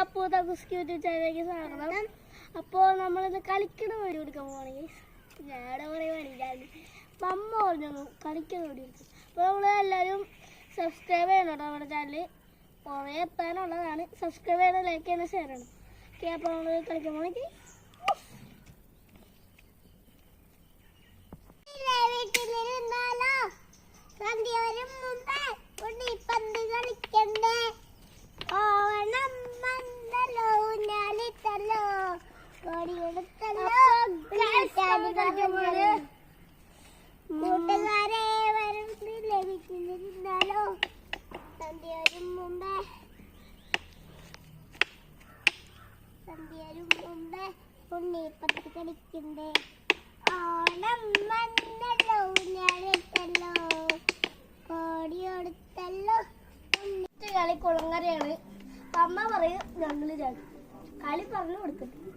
അപ്പോ തകുസ്കി യൂട്യൂബ് ചാനലിലേക്ക് സ്വാഗതം അപ്പോൾ നമ്മളിന്ന് കളിക്കണ വീഡിയോ എടുക്കാൻ പോകണമെങ്കിൽ ഞാടെ പറയുവാണ് അമ്മ പറഞ്ഞു കളിക്കുന്ന വീഡിയോ എടുക്കും. അപ്പോൾ നമ്മൾ എല്ലാവരും സബ്സ്ക്രൈബ് ചെയ്യണം നമ്മുടെ ചാനൽ കുറേ എത്താനുള്ളതാണ്. സബ്സ്ക്രൈബ് ചെയ്യണം ലൈക്ക് ചെയ്യണം ഷെയർ ചെയ്യണം. ഓക്കെ അപ്പോൾ നമ്മൾ കളിക്കാൻ പോകണമെങ്കിൽ കൂട്ടുകാരെ മുമ്പേ. മുമ്പേ. കളിക്കണ്ടേ? ഓണം വന്നല്ലോ കളി കുളങ്ങരയാണ്. അമ്മ പറയും ഞങ്ങൾ രണ്ട്. കളി പറഞ്ഞു കൊടുക്കട്ടെ ഓക്കെ അമ്മ സ്റ്റാർട്ട് ചെയ്തോ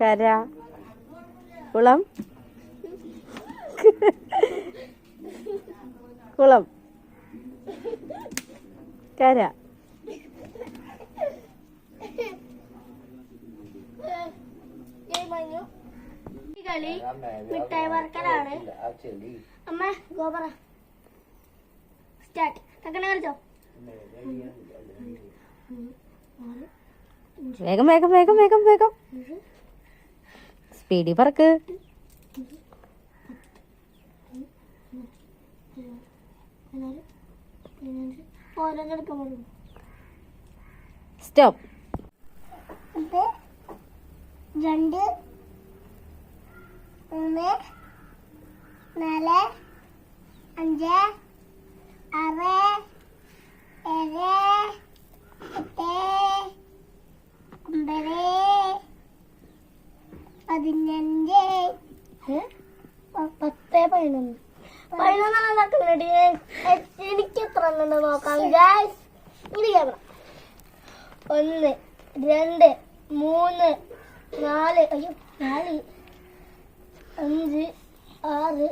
കര. കുളം? കുളം. കര. കളി മിഠായി വറക്കലാണ് അമ്മ ഗോപറ സ്റ്റാർട്ട്. അങ്ങനെ കളിച്ചോ. വേഗം വേഗം വേഗം വേഗം വേഗം. സ്പീഡി പറക്ക്. സ്റ്റോപ്പ്. രണ്ട് മൂന്ന് നാല് അഞ്ച് ആറ് പതിനഞ്ച്. പത്ത് പതിനൊന്ന്. പതിനൊന്നെണ്ണം നടക്കുന്നുണ്ട് എനിക്ക് എത്ര എണ്ണം നോക്കാം ഗായ്സ് ഇത് ക്യാമറ ഒന്ന് രണ്ട് മൂന്ന് നാല് അയ്യോ നാല് അഞ്ച് ആറ്